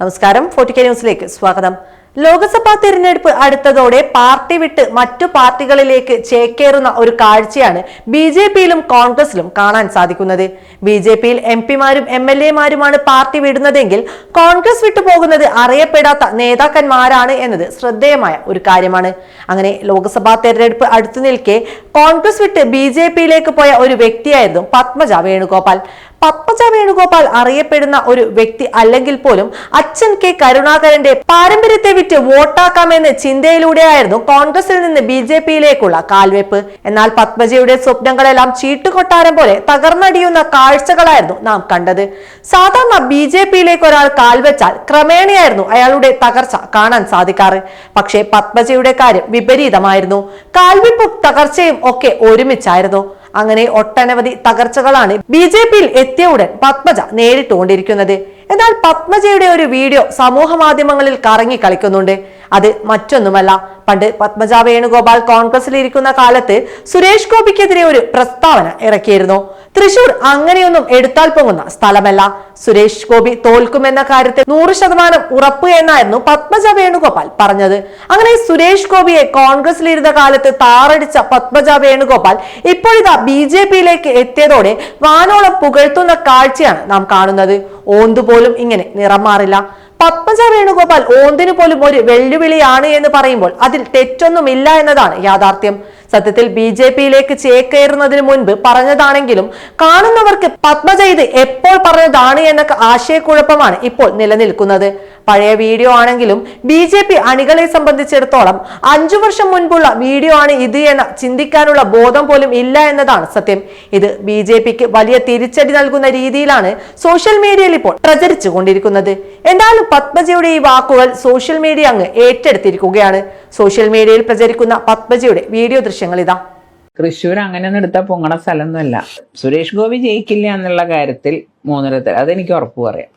നമസ്കാരം. Forty K ന്യൂസിലേക്ക് സ്വാഗതം. ലോക്സഭാ തിരഞ്ഞെടുപ്പ് അടുത്തതോടെ പാർട്ടി വിട്ട് മറ്റു പാർട്ടികളിലേക്ക് ചേക്കേറുന്ന ഒരു കാഴ്ചയാണ് ബി ജെ പിയിലും കോൺഗ്രസിലും കാണാൻ സാധിക്കുന്നത്. ബി ജെ പിയിൽ എം പിമാരും എം എൽ എമാരുമാണ് പാർട്ടി വിടുന്നതെങ്കിൽ കോൺഗ്രസ് വിട്ടുപോകുന്നത് അറിയപ്പെടാത്ത നേതാക്കന്മാരാണ് എന്നത് ശ്രദ്ധേയമായ ഒരു കാര്യമാണ്. അങ്ങനെ ലോക്സഭാ തെരഞ്ഞെടുപ്പ് അടുത്തു നിൽക്കെ കോൺഗ്രസ് വിട്ട് ബി ജെ പിയിലേക്ക് പോയ ഒരു വ്യക്തിയായിരുന്നു പത്മജ വേണുഗോപാൽ. പത്മജ വേണുഗോപാൽ അറിയപ്പെടുന്ന ഒരു വ്യക്തി അല്ലെങ്കിൽ പോലും അച്ഛൻ കെ കരുണാകരന്റെ പാരമ്പര്യത്തെ വിറ്റ് വോട്ടാക്കാമെന്ന ചിന്തയിലൂടെയായിരുന്നു കോൺഗ്രസിൽ നിന്ന് ബി ജെ പിയിലേക്കുള്ള കാൽവെപ്പ്. എന്നാൽ പത്മജയുടെ സ്വപ്നങ്ങളെല്ലാം ചീട്ടുകൊട്ടാരം പോലെ തകർന്നടിയുന്ന കാഴ്ചകളായിരുന്നു നാം കണ്ടത്. സാധാരണ ബി ജെ പിയിലേക്ക് ഒരാൾ കാൽവെച്ചാൽ ക്രമേണയായിരുന്നു അയാളുടെ തകർച്ച കാണാൻ സാധിക്കാറ്. പക്ഷേ പത്മജയുടെ കാര്യം വിപരീതമായിരുന്നു. കാൽവെപ്പും തകർച്ചയും ഒക്കെ ഒരുമിച്ചായിരുന്നു. അങ്ങനെ ഒട്ടനവധി തകർച്ചകളാണ് ബി ജെ പിയിൽ എത്തിയ ഉടൻ പത്മജ നേരിട്ടുകൊണ്ടിരിക്കുന്നത്. എന്നാൽ പത്മജയുടെ ഒരു വീഡിയോ സമൂഹ മാധ്യമങ്ങളിൽ കറങ്ങി കളിക്കുന്നുണ്ട്. അത് മറ്റൊന്നുമല്ല. പണ്ട് പത്മജ വേണുഗോപാൽ കോൺഗ്രസിൽ ഇരിക്കുന്ന കാലത്ത് സുരേഷ് ഗോപിക്കെതിരെ ഒരു പ്രസ്താവന ഇറക്കിയിരുന്നു. തൃശൂർ അങ്ങനെയൊന്നും എടുത്താൽ പൊങ്ങുന്ന സ്ഥലമല്ല. സുരേഷ് ഗോപി തോൽക്കുമെന്ന കാര്യത്തിൽ നൂറ് ശതമാനം ഉറപ്പ് എന്നായിരുന്നു പത്മജ വേണുഗോപാൽ പറഞ്ഞത്. അങ്ങനെ സുരേഷ് ഗോപിയെ കോൺഗ്രസിലിരുന്ന കാലത്ത് താറടിച്ച പത്മജ വേണുഗോപാൽ ഇപ്പോഴിതാ ബി ജെ പിയിലേക്ക് എത്തിയതോടെ വാനോളം പുകഴ്ത്തുന്ന കാഴ്ചയാണ് നാം കാണുന്നത്. ഓന്തുപോലും ഇങ്ങനെ നിറം മാറില്ല. പത്മജ വേണുഗോപാൽ ഓന്തിനു പോലും ഒരു വെല്ലുവിളിയാണ് എന്ന് പറയുമ്പോൾ അതിൽ തെറ്റൊന്നുമില്ല എന്നതാണ് യാഥാർത്ഥ്യം. സത്യത്തിൽ ബി ജെ പിയിലേക്ക് ചേക്കേറുന്നതിന് മുൻപ് പറഞ്ഞതാണെങ്കിലും കാണുന്നവർക്ക് പത്മജ ഇത് എപ്പോൾ പറഞ്ഞതാണ് എന്ന ആശയക്കുഴപ്പമാണ് ഇപ്പോൾ നിലനിൽക്കുന്നത്. പഴയ വീഡിയോ ആണെങ്കിലും ബി ജെ പി അണികളെ സംബന്ധിച്ചിടത്തോളം അഞ്ചു വർഷം മുൻപുള്ള വീഡിയോ ആണ് ഇത് എന്ന ചിന്തിക്കാനുള്ള ബോധം പോലും ഇല്ല എന്നതാണ് സത്യം. ഇത് ബി ജെ പിക്ക് വലിയ തിരിച്ചടി നൽകുന്ന രീതിയിലാണ് സോഷ്യൽ മീഡിയയിൽ ഇപ്പോൾ പ്രചരിച്ചു കൊണ്ടിരിക്കുന്നത് എന്നാലും പത്മജയുടെ ഈ വാക്കുകൾ സോഷ്യൽ മീഡിയ അങ്ങ് ഏറ്റെടുത്തിരിക്കുകയാണ്. സോഷ്യൽ മീഡിയയിൽ പ്രചരിക്കുന്ന പത്മജയുടെ വീഡിയോ ദൃശ്യങ്ങൾ ഇതാ. തൃശ്ശൂർ അങ്ങനെ ഒന്നും എടുത്താൽ പൊങ്ങണ സ്ഥലമൊന്നുമല്ല. സുരേഷ് ഗോപി ജയിക്കില്ല എന്നുള്ള കാര്യത്തിൽ മൂന്നിടത്തിൽ അതെനിക്ക് ഉറപ്പ് പറയാം.